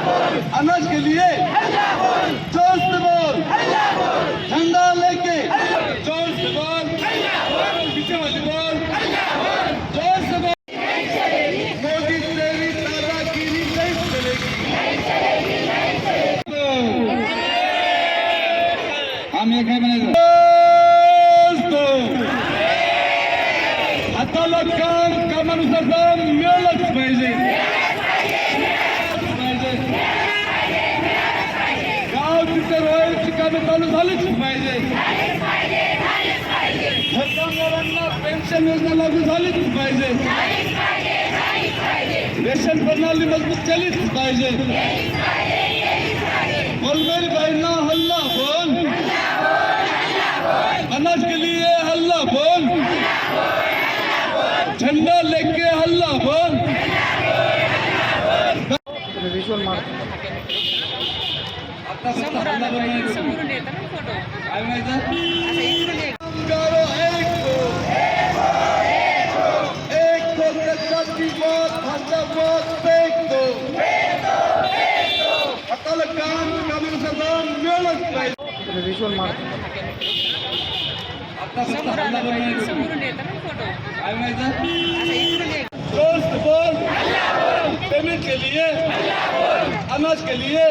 अनाज के लिए जोर से बोल झंडा लेके जोर से बोल पीछे वाली बोल जोर से बोल मोदी तेरी दादागिरी नहीं चलेगी। हम एक है हाताला काम कामानुसार काम मिळालंच पाहिजे पाहिजे. गाव तिथे रोयची कामे चालू झालीच पाहिजे. कामगारांना पेन्शन योजना लागू झालीच पाहिजे. रेशन प्रणाली मजबूत केलीच पाहिजे. बोलमेल बाईंना हल्ला बोल अनाज के लिए हल्ला बोल झंडा लेके हल्ला बोल विज्युअल मारतो आता फक्त हल्ला बनवायचा. समोरून येतं ना फोटो काय माहिती असं इकडून ये. कामगारो एक हो एक हो त्याच्याची मत भाषा मत फेक दो हाताला काम कामानुसार काम मिळालंच पाहिजे विज्युअल मारतो समोर आला पाहिजे समोरून येतं ना फोटो. काय माहिती असं इकडून पेमेंट केली आहे अनाज के लिए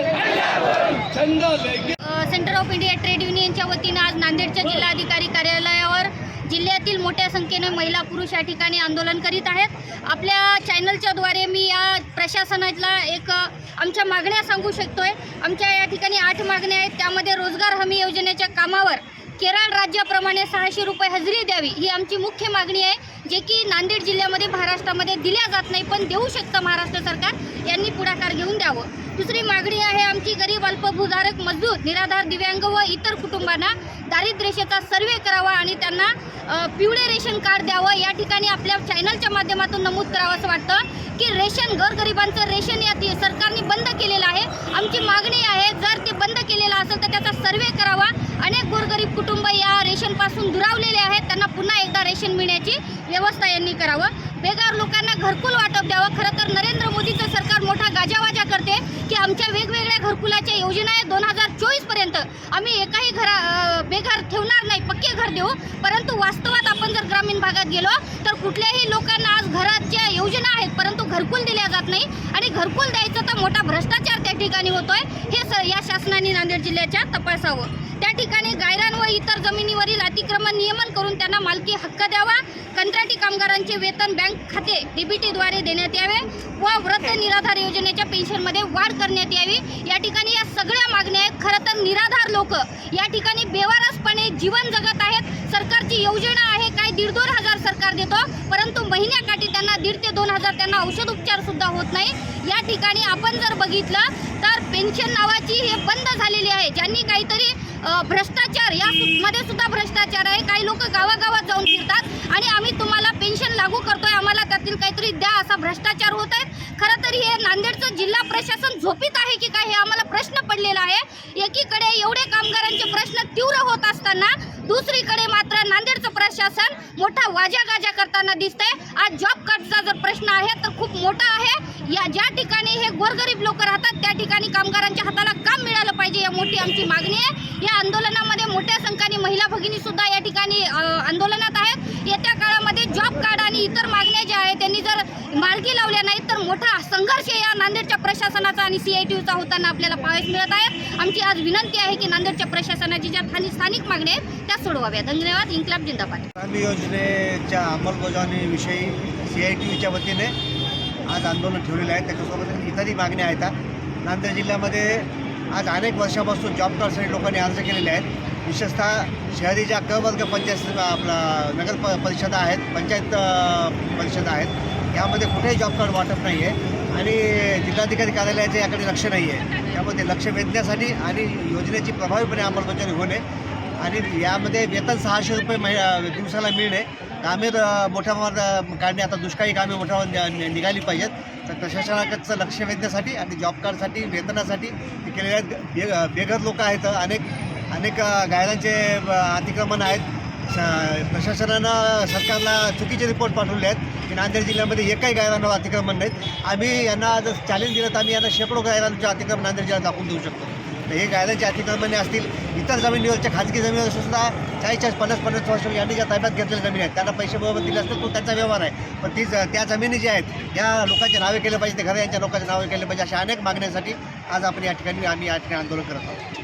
झंडा लेके सेंटर ऑफ इंडिया ट्रेड युनियनच्या वतीनं आज नांदेडच्या जिल्हाधिकारी कार्यालयावर जिल्ह्यातील मोठ्या संख्येने महिला पुरुष या ठिकाणी आंदोलन करीत आहेत. आपल्या चॅनलच्या द्वारे मी या प्रशासनाला एक आमच्या मागण्या सांगू शकतोय. आमच्या या ठिकाणी आठ मागण्या आहेत. त्यामध्ये रोजगार हमी योजनेच्या कामावर केरळ राज्याप्रमाणे सहाशे रुपये हजेरी द्यावी ही आमची मुख्य मागणी आहे जे की नांदेड जिल्ह्यामध्ये महाराष्ट्रामध्ये दिल्या जात नाही पण देऊ शकतं महाराष्ट्र सरकार यांनी पुढाकार घेऊन द्यावं. दुसरी मागणी आहे आमची गरीब अल्पभूधारक मजदूर निराधार दिव्यांग व इतर कुटुंबांना दारिद्र्यरेषेचा सर्वे करावा आणि त्यांना पिवळे रेशन कार्ड द्यावं. या ठिकाणी आपल्या चॅनलच्या माध्यमातून नमूद करावं असं वाटतं की रेशन घरगरिबांचं रेशन या ती- सरकारने बंद केलेलं आहे. आमची मा आहे जर ते बंद केलेलं असेल तर त्याचा सर्वे करावा अनेक गोरगरीब कुटुंब या रेशनपासून दुरावलेले आहेत. त्यांना पुन्हा एकदा रेशन मिळण्याची व्यवस्था यांनी करावं. बेगार लोकांना घरकुल वाटप द्यावं. खरं तर नरेंद्र मोदीचं सरकार मोठा गाजावाजा करते की आमच्या वेगवेगळ्या घरकुलाच्या योजना आहेत दोन हजार चोवीसपर्यंत आम्ही एकाही घरा बेघर ठेवणार नाही पक्के घर देऊ. परंतु वास्तवात आपण जर ग्रामीण भागात गेलो तर कुठल्याही लोकांना आज घराच्या योजना आहेत परंतु घरकुल दिल्या जात नाही. आणि घरकुल द्यायचं तर मोठा भ्रष्टाचार त्या ठिकाणी होतोय. हे स या शासनाने नांदेड जिल्ह्याच्या तपासावं. त्या ठिकाणी गायरान व इतर जमिनीवरील अतिक्रमण नियमन करून त्यांना मालकी हक्क द्यावा. कंत्राटी कामगारांचे वेतन बँक खाते डीबीटीद्वारे देण्यात यावे व वृद्ध निराधार योजनेच्या पेन्शनमध्ये वाढ करण्यात यावी. या ठिकाणी या सगळ्या मागण्या आहेत. खरं तर निराधार लोक या ठिकाणी बेवारसपणे जीवन जगत आहेत. सरकारची योजना आहे काय दीड दोन हजार सरकार देतो परंतु महिन्याकाठी त्यांना दीड ते दोन हजार त्यांना औषध उपचार सुद्धा होत नाही. या ठिकाणी आपण जर बघितलं तर पेन्शन नावाची हे बंद झालेली आहे. ज्यांनी काहीतरी भ्रष्टाचार या मध्ये सुद्धा भ्रष्टाचार आहे. काही लोक गावागावात जाऊन फिरतात आणि आम्ही तुम्हाला पेन्शन लागू करतोय आम्हाला काहीतरी द्या असा भ्रष्टाचार होत आहे. खरं तर हे नांदेडचं जिल्हा प्रशासन झोपीत आहे की काय हे आम्हाला प्रश्न पडलेला आहे. एकीकडे एवढे कामगारांचे प्रश्न तीव्र होत असताना दुसरीकडे मात्र नांदेडचं प्रशासन मोठा वाजा गाजा करताना दिसतंय. आज जॉब कार्डचा जर प्रश्न आहे तर खूप मोठा आहे. या ज्या ठिकाणी हे गोरगरीब लोक राहतात त्या ठिकाणी कामगारांच्या हाताला काम मिळालं पाहिजे या मोठी आमची मागणी आहे. या आंदोलनामध्ये मोठ्या संख्येने महिला भगिनी सुद्धा या ठिकाणी आंदोलनात आहेत. येत्या काळामध्ये जॉब कार्ड आणि इतर मागण्या ज्या आहेत त्यांनी जर मार्गी लावल्या नाहीत तर मोठा संघर्ष या नांदेडच्या प्रशासनाचा आणि सी आय टी यूचा होताना आपल्याला पाहायला मिळत आहेत आमची आज विनंती आहे की नांदेडच्या प्रशासनाची ज्या स्थानिक स्थानिक मागण्या आहेत त्या सोडवाव्या धन्यवाद. इन्कलाब जिंदाबाद. योजनेच्या अंमलबजावणीविषयी सी आय टी यूच्या वतीने आज आंदोलन ठेवलेलं आहे. त्याच्यासोबत इतरही मागण्या आहेत. नांदेड जिल्ह्यामध्ये आज अनेक वर्षापासून जॉब कार्डसाठी लोकांनी अर्ज केलेले आहेत. विशेषतः शहरी ज्या क वर्ग पंचायत आपला नगर प परिषदा आहेत पंचायत परिषदा आहेत. यामध्ये कुठेही जॉब कार्ड वाटप नाही आहे आणि जिल्हाधिकारी कार्यालयाचं याकडे लक्ष नाही आहे त्यामध्ये लक्ष वेधण्यासाठी आणि योजनेची प्रभावीपणे अंमलबजावणी होणे आणि यामध्ये वेतन सहाशे रुपये महि दिवसाला मिळणे. कामे मोठ्या प्रमाणात काढणे. आता दुष्काळी कामे मोठ्या प्रमाणात निघाली पाहिजेत. तर प्रशासनाकडचं लक्ष वेधण्यासाठी आणि जॉब कार्डसाठी वेतनासाठी हे केलेले आहेत. बे बेघर लोक आहेत. अनेक अनेक गायरांचे अतिक्रमण आहेत. प्रशासनानं सरकारला चुकीचे रिपोर्ट पाठवले आहेत की नांदेड जिल्ह्यामध्ये एकही गायरांवर अतिक्रमण नाहीत. आम्ही यांना जर चॅलेंज दिलं तर आम्ही यांना शेकडो गायरांचे अतिक्रमण नांदेड जिल्ह्यात दाखवून देऊ शकतो. तर हे गायरांचे अतिक्रमणे असतील इतर जमिनीवरच्या खाजगी जमिनीवर सुद्धा चाळीस चाळीस पन्नास पन्नास वर्ष यांनी ज्या ताब्यात घेतलेल्या जमीन आहेत त्यांना पैसे बरोबर दिले असतात तो त्यांचा व्यवहार आहे. पण ती त्या जमिनी ज्या आहेत या लोकांचे नावे केले पाहिजे ते घरं यांच्या लोकांचे नावे केले पाहिजे अशा अनेक मागण्यांसाठी आज आपण या ठिकाणी आम्ही या ठिकाणी आंदोलन करत आहोत.